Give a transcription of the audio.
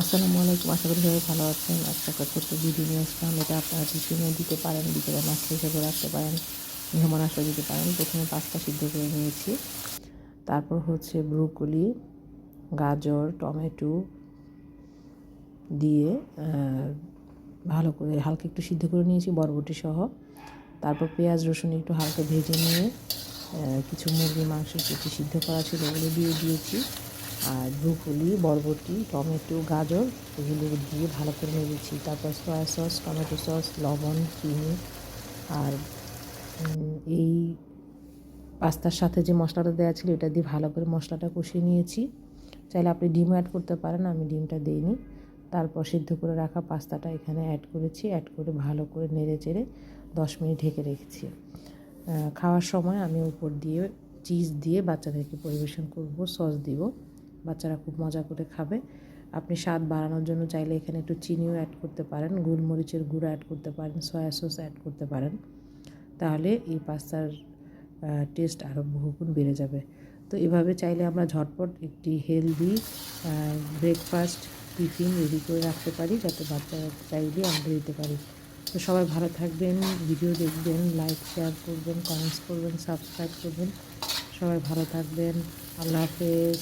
আসসালামু আলাইকুম, আশা করি সবাই ভালো আছেন। আজকে একটা ছোট্ট ভিডিও নিয়ে আসলাম। এটা আপনারা টিফিনে দিতে পারেন, বিকেলে মাছ হিসেবে রাখতে পারেন, মেহমান আসলে দিতে পারেন। প্রথমে পাস্তা সিদ্ধ করে নিয়েছি। তারপর হচ্ছে ব্রুকলি, গাজর, টমেটো দিয়ে ভালো করে হালকা একটু সিদ্ধ করে নিয়েছি, বরবটি সহ। তারপর পেঁয়াজ, রসুন একটু হালকা ভেজে নিয়ে কিছু মুরগির মাংস কেটে সিদ্ধ করা ছিল ওগুলো দিয়ে দিয়েছি। আর ব্রুকলি, বরবটি, টমেটো, গাজর এগুলো দিয়ে ভালো করে নিয়েছি তারপর সয়া সস টমেটো সস লবণ, চিনি আর এই পাস্তার সাথে যে মশলাটা দেওয়া ছিল এটা দিয়ে ভালো করে মশলাটা কষিয়ে নিয়েছি। চাইলে আপনি ডিম অ্যাড করতে পারেন, আমি ডিমটা দিইনি। তারপর সিদ্ধ করে রাখা পাস্তাটা এখানে অ্যাড করেছি অ্যাড করে ভালো করে নেড়ে চেড়ে দশ মিনিট ঢেকে রেখেছি। খাওয়ার সময় আমি উপর দিয়ে চিজ দিয়ে বাচ্চাদেরকে পরিবেশন করব সস দিব। বাচ্চারা খুব মজা করে খাবে। আপনি স্বাদ বাড়ানোর জন্য চাইলে এখানে একটু চিনিও অ্যাড করতে পারেন, গোলমরিচের গুঁড়ো অ্যাড করতে পারেন সয়া সস অ্যাড করতে পারেন। তাহলে এই পাস্তার টেস্ট আরও বহুগুণ বেড়ে যাবে। তো এভাবে চাইলে আমরা ঝটপট একটি হেলদি ব্রেকফাস্ট টিফিন রেডি করে রাখতে পারি, যাতে বাচ্চারা চাইলে আমরা দিতে পারি। তো সবাই ভালো থাকবেন ভিডিও দেখবেন লাইক শেয়ার করবেন কমেন্টস করবেন সাবস্ক্রাইব করবেন। সবাই ভালো থাকবেন, আল্লাহ হাফেজ।